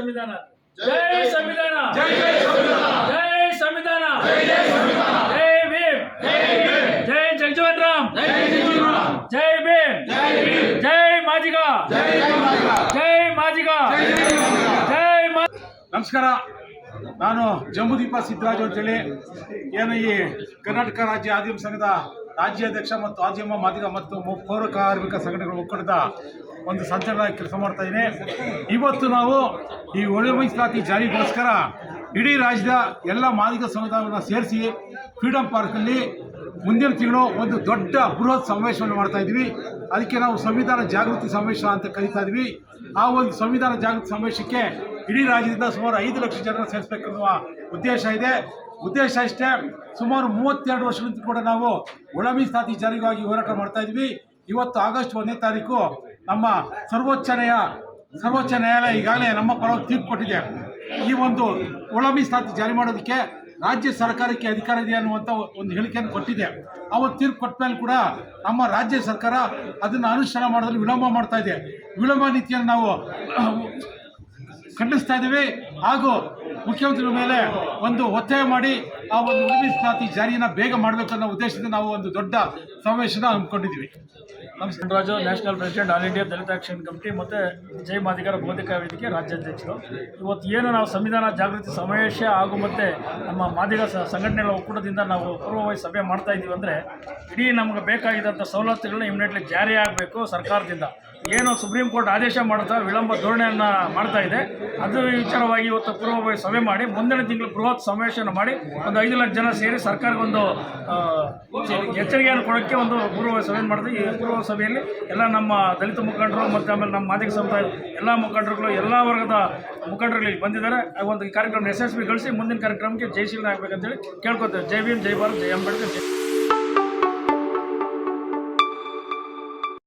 ಸಂವಿಧಾನ. ಜೈ ಸಂವಿಧಾನ. ಜೈ ಸಂವಿಧಾನ. ಜೈ ಭೀಮ್. ಜೈ ಜಗಜೀವನ್ ರಾಮ್ ಜೈ ಭೀಮ್. ಜೈ ಮಾಜಿಗ. ಜೈ ಮಾಜಿಗ. ಜೈ ನಮಸ್ಕಾರ. ನಾನು ಜಂಬುದೀಪ ಸಿದ್ದರಾಜು ಅಂತೇಳಿ. ಏನು ಈ ಕರ್ನಾಟಕ ರಾಜ್ಯ ಆದಿಮ ಸಂಘದ ರಾಜ್ಯಾಧ್ಯಕ್ಷ ಮತ್ತು ಆದ್ಯಮ ಮಾದಿಗ ಮತ್ತು ಪೌರ ಕಾರ್ಮಿಕ ಸಂಘಟನೆಗಳ ಒಕ್ಕೂಟದ ಒಂದು ಸಂಚಲನವಾಗಿ ಕೆಲಸ ಮಾಡ್ತಾ ಇವತ್ತು ನಾವು ಈ ಒಳ್ಳೆ ಮೀಸಲಾತಿ ಜಾರಿಗೋಸ್ಕರ ಇಡೀ ರಾಜ್ಯದ ಎಲ್ಲ ಮಾದಿಗ ಸಮುದಾಯವನ್ನು ಸೇರಿಸಿ ಫ್ರೀಡಂ ಪಾರ್ಕಲ್ಲಿ ಮುಂದಿನ ತಿಂಗಳು ಒಂದು ದೊಡ್ಡ ಬೃಹತ್ ಸಮಾವೇಶವನ್ನು ಮಾಡ್ತಾ ಇದ್ವಿ ಅದಕ್ಕೆ ನಾವು ಸಂವಿಧಾನ ಜಾಗೃತಿ ಸಮಾವೇಶ ಅಂತ ಕರಿತಾ ಇದ್ವಿ ಆ ಒಂದು ಸಂವಿಧಾನ ಜಾಗೃತಿ ಸಮಾವೇಶಕ್ಕೆ ಇಡೀ ರಾಜ್ಯದಿಂದ ಸುಮಾರು ಐದು ಲಕ್ಷ ಜನರ ಸೇರಿಸಬೇಕನ್ನುವ ಉದ್ದೇಶ ಇದೆ. ಉದ್ದೇಶ ಇಷ್ಟೇ, ಸುಮಾರು ಮೂವತ್ತೆರಡು ವರ್ಷದಿಂದ ಕೂಡ ನಾವು ಒಳ ಮೀಸಲಾತಿ ಜಾರಿಗಾಗಿ ಹೋರಾಟ ಮಾಡ್ತಾ ಇದ್ವಿ. ಇವತ್ತು ಆಗಸ್ಟ್ ಒಂದನೇ ತಾರೀಕು ನಮ್ಮ ಸರ್ವೋಚ್ಚ ಸರ್ವೋಚ್ಚ ನ್ಯಾಯಾಲಯ ಈಗಾಗಲೇ ನಮ್ಮ ಪರವಾಗಿ ತೀರ್ಪು ಕೊಟ್ಟಿದೆ. ಈ ಒಂದು ಒಳ ಮೀಸಲಾತಿ ಜಾರಿ ಮಾಡೋದಕ್ಕೆ ರಾಜ್ಯ ಸರ್ಕಾರಕ್ಕೆ ಅಧಿಕಾರ ಇದೆ ಅನ್ನುವಂಥ ಒಂದು ಹೇಳಿಕೆಯನ್ನು ಕೊಟ್ಟಿದೆ. ಅವತ್ತು ತೀರ್ಪು ಕೊಟ್ಟ ಮೇಲೆ ಕೂಡ ನಮ್ಮ ರಾಜ್ಯ ಸರ್ಕಾರ ಅದನ್ನು ಅನುಷ್ಠಾನ ಮಾಡೋದ್ರಲ್ಲಿ ವಿಳಂಬ ಮಾಡ್ತಾ ಇದೆ. ವಿಳಂಬ ನೀತಿಯನ್ನು ನಾವು ಖಂಡಿಸ್ತಾ ಇದ್ದೀವಿ. ಹಾಗೂ ಮುಖ್ಯಮಂತ್ರಿಗಳ ಮೇಲೆ ಒಂದು ಒತ್ತಾಯ ಮಾಡಿ ಆ ಒಂದು ಉಳಿಮಿಸ್ತಾತಿ ಜಾರಿಯನ್ನ ಬೇಗ ಮಾಡಬೇಕು ಅನ್ನೋ ಉದ್ದೇಶದಿಂದ ನಾವು ಒಂದು ದೊಡ್ಡ ಸಮಾವೇಶನ ಹಮ್ಮಿಕೊಂಡಿದ್ವಿ Raju national president all India Dalit action committee ಮತ್ತು ಜೈ ಮಾದಿಗರ ಬೌದ್ಧಿಕ ವೇದಿಕೆ ರಾಜ್ಯಾಧ್ಯಕ್ಷರು. ಇವತ್ತು ಏನು ನಾವು ಸಂವಿಧಾನ ಜಾಗೃತಿ ಸಮಾವೇಶ ಹಾಗೂ ಮತ್ತು ನಮ್ಮ ಮಾದಿಗ ಸಂಘಟನೆಗಳ ಒಕ್ಕೂಟದಿಂದ ನಾವು ಪೂರ್ವವಾಗಿ ಸಭೆ ಮಾಡ್ತಾ ಇದ್ದೀವಿ ಅಂದರೆ ಇಡೀ ನಮಗೆ ಬೇಕಾಗಿದ್ದಂಥ ಸವಲತ್ತುಗಳನ್ನ ಇಮಿಡಿಯೇಟ್ಲಿ ಜಾರಿ ಆಗಬೇಕು ಸರ್ಕಾರದಿಂದ. ಏನು ಸುಪ್ರೀಂ ಕೋರ್ಟ್ ಆದೇಶ ಮಾಡ್ತಾ ವಿಳಂಬ ಧೋರಣೆಯನ್ನು ಮಾಡ್ತಾ ಇದೆ. ಅದು ವಿಚಾರವಾಗಿ ಇವತ್ತು ಪೂರ್ವವಾಗಿ ಸಭೆ ಮಾಡಿ, ಮುಂದಿನ ತಿಂಗಳು ಬೃಹತ್ ಸಮಾವೇಶನ ಮಾಡಿ ಒಂದು ಐದು ಲಕ್ಷ ಜನ ಸೇರಿ ಸರ್ಕಾರಕ್ಕೆ ಒಂದು ಆ, ಎಚ್ಚರಿಕೆಯನ್ನು ಕೊಡೋಕ್ಕೆ ಒಂದು ಪೂರ್ವ ಸಭೆ ಮಾಡಿದ್ವಿ ಈ ಪೂರ್ವ ಸಭೆಯಲ್ಲಿ ಎಲ್ಲ ನಮ್ಮ ದಲಿತ ಮುಖಂಡರು ಮತ್ತು ಆಮೇಲೆ ನಮ್ಮ ಮಾದಿಗ ಸಮುದಾಯ ಎಲ್ಲ ಮುಖಂಡರುಗಳು ಎಲ್ಲ ವರ್ಗದ ಮುಖಂಡರುಗಳು ಬಂದಿದ್ದಾರೆ. ಒಂದು ಕಾರ್ಯಕ್ರಮ ಯಶಸ್ವಿಗೊಳಿಸಿ ಮುಂದಿನ ಕಾರ್ಯಕ್ರಮಕ್ಕೆ ಜಯಶೀಲನ ಆಗಬೇಕಂತೇಳಿ ಕೇಳ್ಕೊತೇವೆ. ಜೈ ಭೀಮ್ ಜೈ ಭಾರತ್ ಜೈ ಅಂಬೇಡ್ಕರ್ ಜೈ